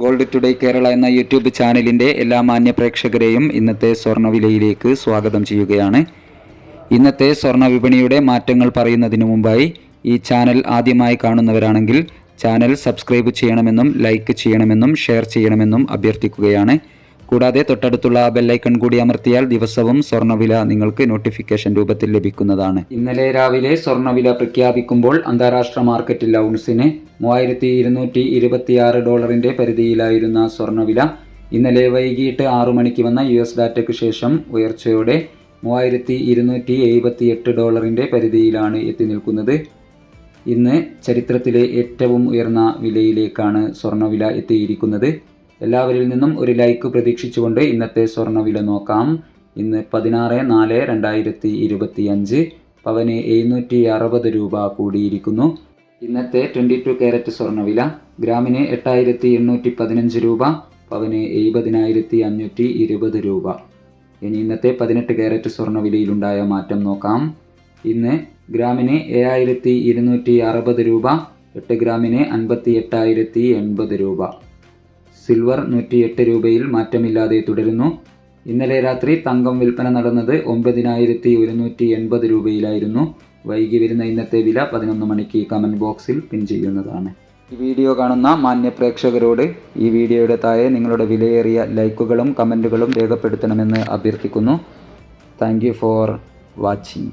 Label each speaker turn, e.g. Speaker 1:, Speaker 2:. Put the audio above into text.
Speaker 1: Gold today Kerala എന്ന YouTube ചാനലിന്റെ എല്ലാ മാന്യ പ്രേക്ഷകരെയും ഇന്നത്തെ സ്വർണവിലയിലേക്ക് സ്വാഗതം ചെയ്യുകയാണ്. ഇന്നത്തെ സ്വർണ വിപണിയുടെ മാറ്റങ്ങൾ പറയുന്നതിന് മുമ്പായി ഈ ചാനൽ ആദ്യമായി കാണുന്നവരാണെങ്കിൽ ചാനൽ സബ്സ്ക്രൈബ് ചെയ്യണമെന്നും ലൈക്ക് ചെയ്യണമെന്നും ഷെയർ ചെയ്യണമെന്നും അഭ്യർത്ഥിക്കുകയാണ്. കൂടാതെ തൊട്ടടുത്തുള്ള ബെല്ലൈക്കൺ കൂടി അമർത്തിയാൽ ദിവസവും സ്വർണവില നിങ്ങൾക്ക് നോട്ടിഫിക്കേഷൻ രൂപത്തിൽ ലഭിക്കുന്നതാണ്. ഇന്നലെ രാവിലെ സ്വർണവില പ്രഖ്യാപിക്കുമ്പോൾ അന്താരാഷ്ട്ര മാർക്കറ്റിൽ ഔൺസിന് മൂവായിരത്തി ഇരുന്നൂറ്റി ഇരുപത്തിയാറ് ഡോളറിന്റെ പരിധിയിലായിരുന്ന സ്വർണവില ഇന്നലെ വൈകിട്ട് ആറു മണിക്ക് വന്ന യു എസ് ഡാറ്റയ്ക്ക് ശേഷം ഉയർച്ചയോടെ മൂവായിരത്തി ഇരുന്നൂറ്റി എഴുപത്തി എട്ട് ഡോളറിന്റെ പരിധിയിലാണ് എത്തി നിൽക്കുന്നത്. ഇന്ന് ചരിത്രത്തിലെ ഏറ്റവും ഉയർന്ന വിലയിലേക്കാണ് സ്വർണവില എത്തിയിരിക്കുന്നത്. എല്ലാവരിൽ നിന്നും ഒരു ലൈക്ക് പ്രതീക്ഷിച്ചുകൊണ്ട് ഇന്നത്തെ സ്വർണവില നോക്കാം. ഇന്ന് പതിനാറ് നാല് രണ്ടായിരത്തി ഇരുപത്തി അഞ്ച് പവന് എഴുന്നൂറ്റി അറുപത് രൂപ കൂടിയിരിക്കുന്നു. ഇന്നത്തെ ട്വന്റി ടു ക്യാരറ്റ് സ്വർണവില ഗ്രാമിന് എട്ടായിരത്തി എണ്ണൂറ്റി പതിനഞ്ച് രൂപ പവന് എഴുപതിനായിരത്തി അഞ്ഞൂറ്റി ഇരുപത് രൂപ. ഇനി ഇന്നത്തെ പതിനെട്ട് ക്യാരറ്റ് സ്വർണവിലയിലുണ്ടായ മാറ്റം നോക്കാം. ഇന്ന് ഗ്രാമിന് ഏഴായിരത്തി ഇരുന്നൂറ്റി അറുപത് രൂപ എട്ട് ഗ്രാമിന് അൻപത്തി എട്ടായിരത്തി എൺപത് രൂപ. സിൽവർ നൂറ്റിയെട്ട് രൂപയിൽ മാറ്റമില്ലാതെ തുടരുന്നു. ഇന്നലെ രാത്രി തങ്കം വിൽപ്പന നടന്നത് ഒമ്പതിനായിരത്തി ഒരുന്നൂറ്റി എൺപത് രൂപയിലായിരുന്നു. വൈകി വരുന്ന ഇന്നത്തെ വില പതിനൊന്ന് മണിക്ക് കമന്റ് ബോക്സിൽ പിൻ ചെയ്യുന്നതാണ്. ഈ വീഡിയോ കാണുന്ന മാന്യ പ്രേക്ഷകരോട് ഈ വീഡിയോയുടെ താഴെ നിങ്ങളുടെ വിലയേറിയ ലൈക്കുകളും കമന്റുകളും രേഖപ്പെടുത്തണമെന്ന് അഭ്യർത്ഥിക്കുന്നു. Thank for watching.